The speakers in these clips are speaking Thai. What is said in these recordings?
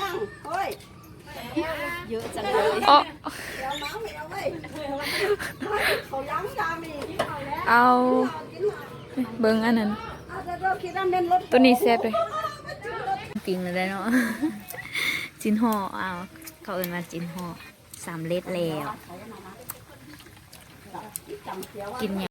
ยังเฮ้ยเยอะจังเลยอ๋อเดี๋ยวน้ำไม่เอาไว้เขายั้งยามีกินข้าวแล้วเอากินข้าวเบิ่งอันนั้นอาจจะเราคิดว่าเป็นรถตัวนี้แซ่บเลยปิงเลยได้เนาะจินห่อเอาเขาเอิ้นมาจินห่อสามเล็ดแล้วกินเนี่ย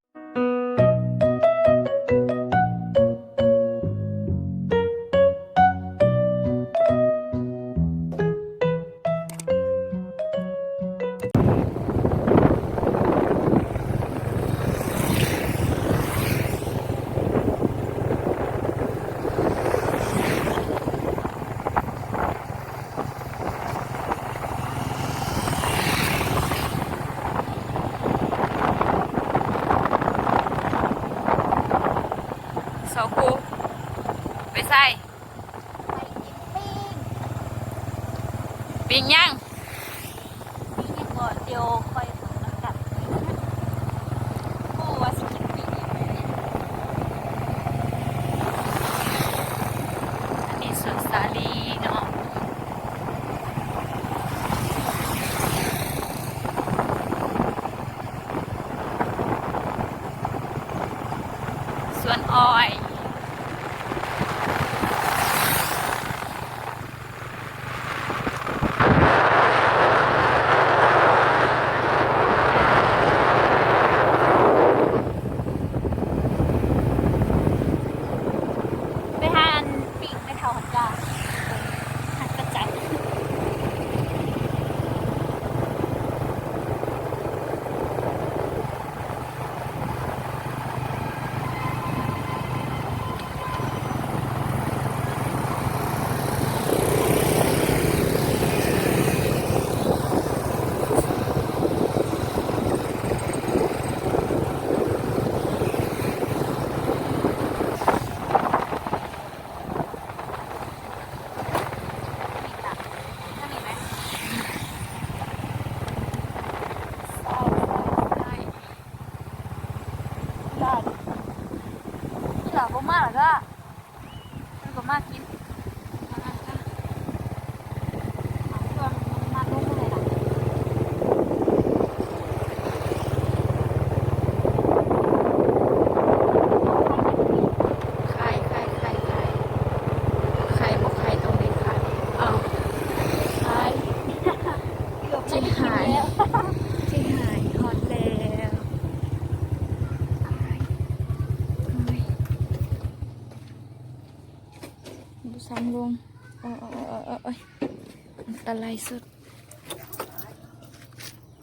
ตรายสุด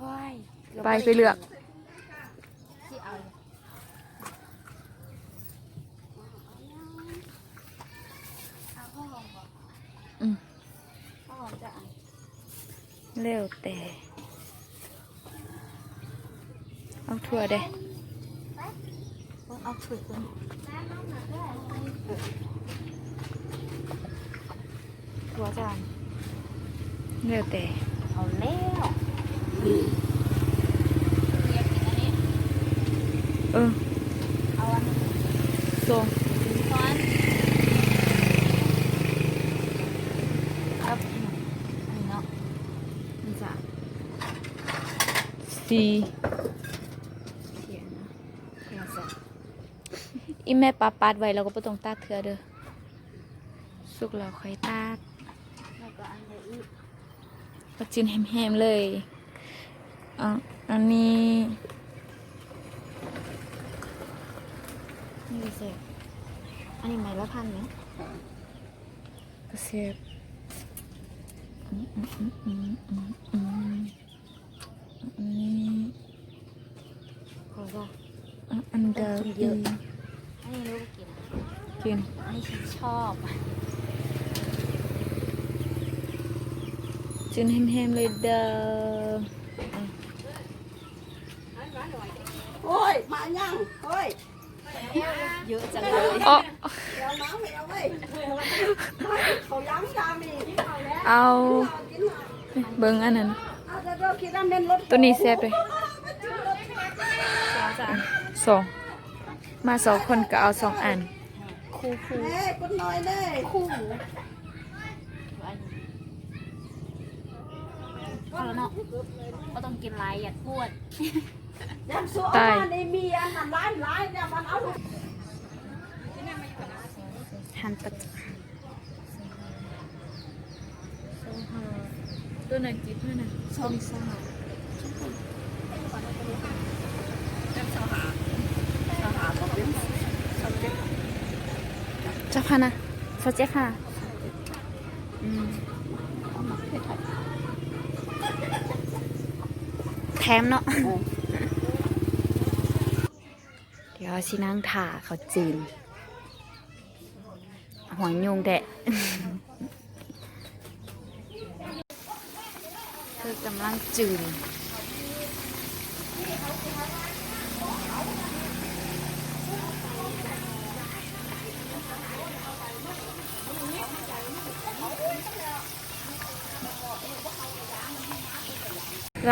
ว้ายไปไปเลือกที่เอาอืมพ่อจะเอาเร็วแต่ เอาถั่วเด้เอาถุยคุณตัวจาน เร็วแต่เอาแล้วเรียกกินอันนี้เออเอาอันนี้ส่งช้อนครับอันนี้เนาะนี่จ้ะสีเขียนนะเขียนจ้ะอีแม่ปาปาดไว้เราก็ไม่ต้องตาดเถื่อเด้อสุกแล้วค่อยตาด แล้วก็อันเดียวอีก ก็จินแฮมๆเลยอะอันนี้นี่เลยเสร็จอันนี้ไม้ละพันไหมกระเสียบอืมอืมอืมอืมอืมอืมอันนี้ขอจ้ะอะอันเดิมกินเยอะอันนี้ลูกกินกินอันนี้ฉันชอบ จินแฮมๆเลยเด้ออะโอ้ย มายังเฮ้ย เยอะจังเลยอ๋อเดี๋ยวน้ำไม่เอาไว้เขายั้งยามีกินข้าวแล้วเอากินข้าวเบิ่งอันนั้นอาจจะเราคิดว่าเป็นรถตัวนี้แซ่บเลยจ้ะสองมาสองคนก็เอาสองอัน คู่คู่เฮ้ยคุณน้อยเด้คู่อันนี้ เขาแล้วเนาะก็ต้องกินไรอย่าพูดยังสวยมาในมีอันนั้นร้ายร้ายเนี่ยมันเอาลูกหันปัจตัวไหนจิ๊บด้วยนะชอบสหอาหารก็เป็นสเต็กเจ้าค่ะนะสเจ๊ค่ะอืมแถ มเนาะเดี๋ยวสินั่งถ่าเขาจีนหัวยุงแดะคือกำลังจืน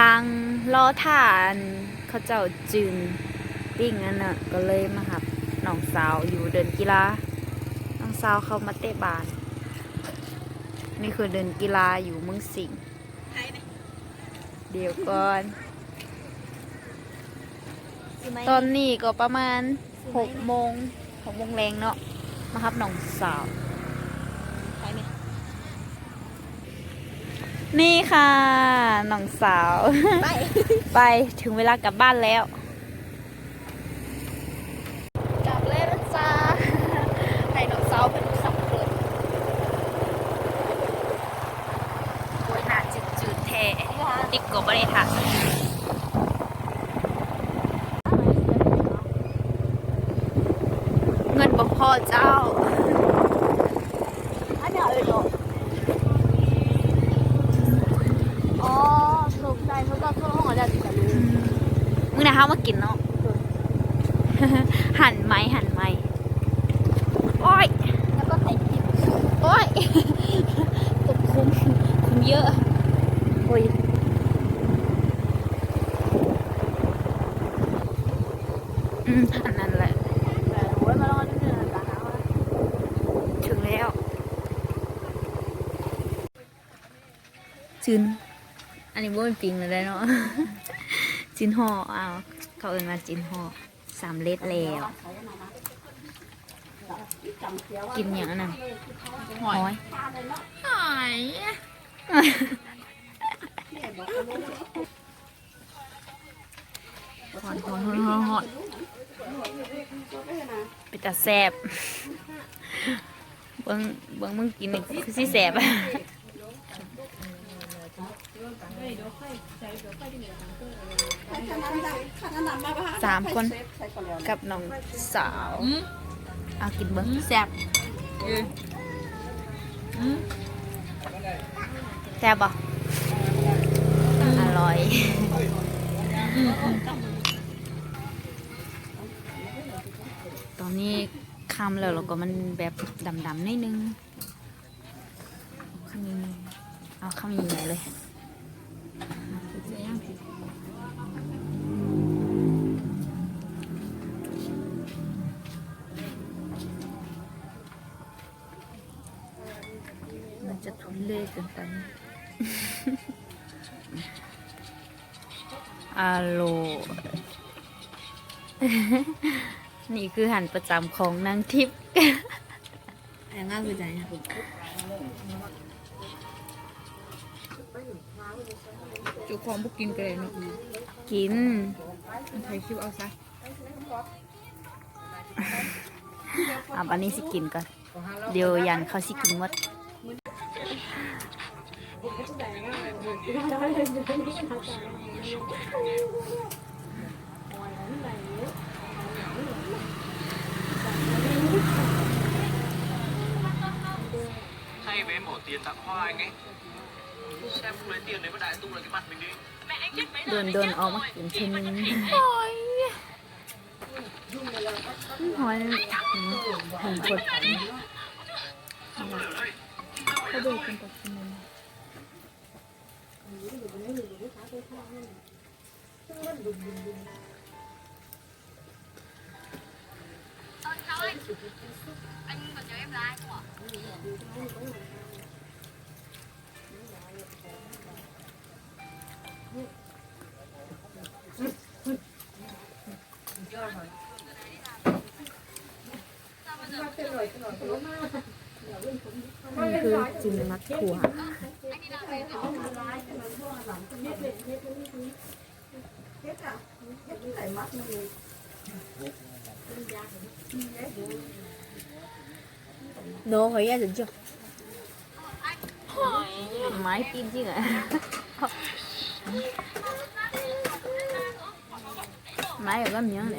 ลังล้อฐานเขาเจ้าจืนปิ้งนั่นน่ะก็เลยมาหับน้องสาวอยู่เดินกีฬาน้องสาวเขามาเตะบาสนี่คือเดินกีฬาอยู่เมืองสิงห์เดี๋ยวก่อน ตอนนี้ก็ประมาณหกโมงหกโมงแรงเนาะมาหับน้องสาว ใช่ไหม นี่ค่ะน้องสาว ไป ไปถึงเวลากลับบ้านแล้ว กลับแล้วนะจ้าให้น้องสาวเป็นสับเกิดโอ้ยหนาจืดจืดๆแท้ติ๊กก็ไม่ได้ค่ะเงินบ่พอเจ้า อันเนี้ยเออเนาะอ๋อสงสัยเขาจะเข้าห้องอะไรติดกันเลย มึงนะฮะมากินเนาะหั่นไหมหั่นไหมโอ้ยแล้วก็ใส่พริกโอ้ยตกคุ้มคุ้มเยอะโอ้ยอืมอันนั้นแหละแต่โอ้ยมาลองนิดนึงนะจ๊ะถึงแล้วจินอันนี้บ่เป็นปิงเลยเนาะ จินห่ออ้าวเขาเอินมาจินห่อสามเล็ดแล้วกินอย่างนั้นหอยหอยหอนหอนหอนหอนหอนเป็นตาแสบเบิ้งเบิ้งมึงกินนี่คือสิแสบ อะสามคนกับน้องสาวเอากินเบิ้งแซ่บแซ่บบ่อร่อยตอนนี้คำแล้วเราก็มันแบบดำๆนิดนึงขมิ้นเอาขมิ้นใหญ่เลย จะทุเรศเกินไปอโล นี่คือหันประจำของนางทิพย์อย่างง่ายคือใจนะจุของบุกกินกันเลยเนาะกินไทยคิวเอาซะอะอันนี้สิกินก่อน เดี๋ยวยันเขาสิกินหมด thay với mỏ tiền tặng hoa anh ấy xem không lấy tiền đấy mà đại tung là cái mặt mình đi โดนโดนๆออกมากินทีนึงหอ Chào anh. Anh còn nhớ em là ai không ạ? Mình cứ chìm mặt của nó hỏi ra dừng chưa? Máy tin chứ ạ Máy ở cái nhớ nè.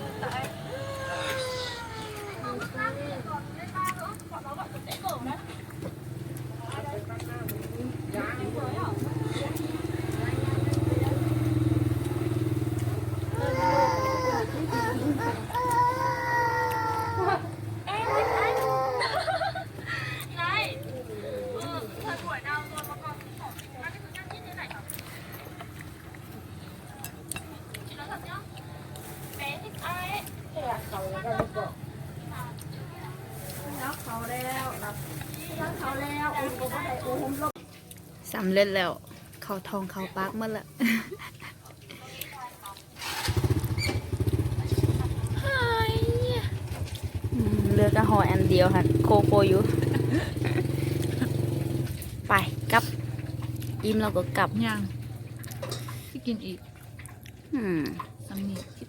สำเร็จแล้ว เขาทองเขาปากหมดละอืมเหลือกระหอยอันเดียวค่ะโคโคอยู่ ไปกลับ อิ่มเราก็กลับย่างที่กินอีก อืม สำนีที่